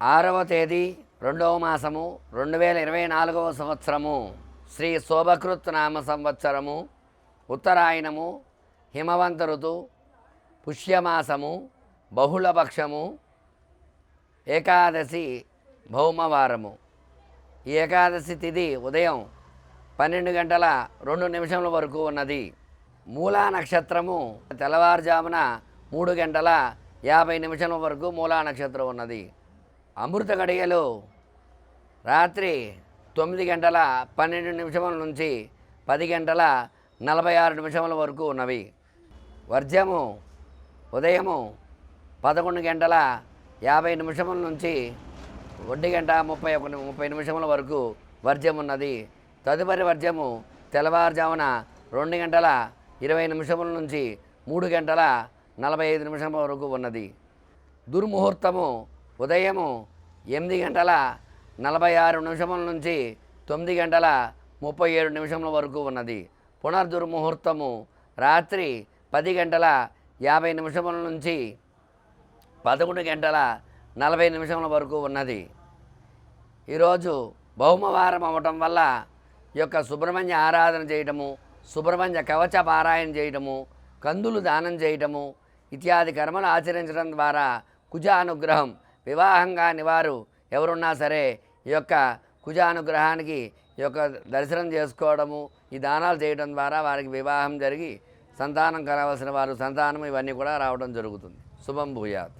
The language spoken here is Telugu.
ఆరవ తేదీ రెండవ మాసము రెండు వేల ఇరవై నాలుగవ సంవత్సరము. శ్రీ శోభకృత్ నామ సంవత్సరము ఉత్తరాయణము హిమవంత ఋతు పుష్యమాసము బహుళపక్షము ఏకాదశి భౌమవారము. ఈ ఏకాదశి తిథి ఉదయం పన్నెండు గంటల రెండు నిమిషముల వరకు ఉన్నది. మూలా నక్షత్రము తెల్లవారుజామున మూడు గంటల యాభై నిమిషముల వరకు మూలా నక్షత్రం ఉన్నది. అమృత గడియలు రాత్రి తొమ్మిది గంటల పన్నెండు నిమిషముల నుంచి పది గంటల నలభై ఆరు నిమిషముల వరకు ఉన్నవి. వర్జము ఉదయము పదకొండు గంటల యాభై నిమిషముల నుంచి ఒంటి గంట ముప్పై ఒక ముప్పై నిమిషముల వరకు వర్జం ఉన్నది తదుపరి వర్జము తెల్లవారుజామున రెండు గంటల ఇరవై నిమిషముల నుంచి మూడు గంటల నలభై ఐదు నిమిషముల వరకు ఉన్నది. దుర్ముహూర్తము ఉదయము ఎనిమిది గంటల నలభై ఆరు నిమిషముల నుంచి తొమ్మిది గంటల ముప్పై ఏడు నిమిషముల వరకు ఉన్నది. పునర్దుర్ముహూర్తము రాత్రి పది గంటల యాభై నిమిషముల నుంచి పదకొండు గంటల నలభై నిమిషముల వరకు ఉన్నది. ఈరోజు బహుమవారం అవ్వటం వల్ల ఈ యొక్క సుబ్రహ్మణ్య ఆరాధన చేయటము సుబ్రహ్మణ్య కవచ పారాయణ చేయటము కందులు దానం చేయటము ఇత్యాది కర్మలు ఆచరించడం ద్వారా కుజ అనుగ్రహం వివాహం కాని వారు ఎవరున్నా సరే ఈ యొక్క కుజానుగ్రహానికి ఈ యొక్క దర్శనం చేసుకోవడము ఈ దానాలు చేయడం ద్వారా వారికి వివాహం జరిగి సంతానం కలవలసిన వారు సంతానం ఇవన్నీ కూడా రావడం జరుగుతుంది. శుభం భూయాత్.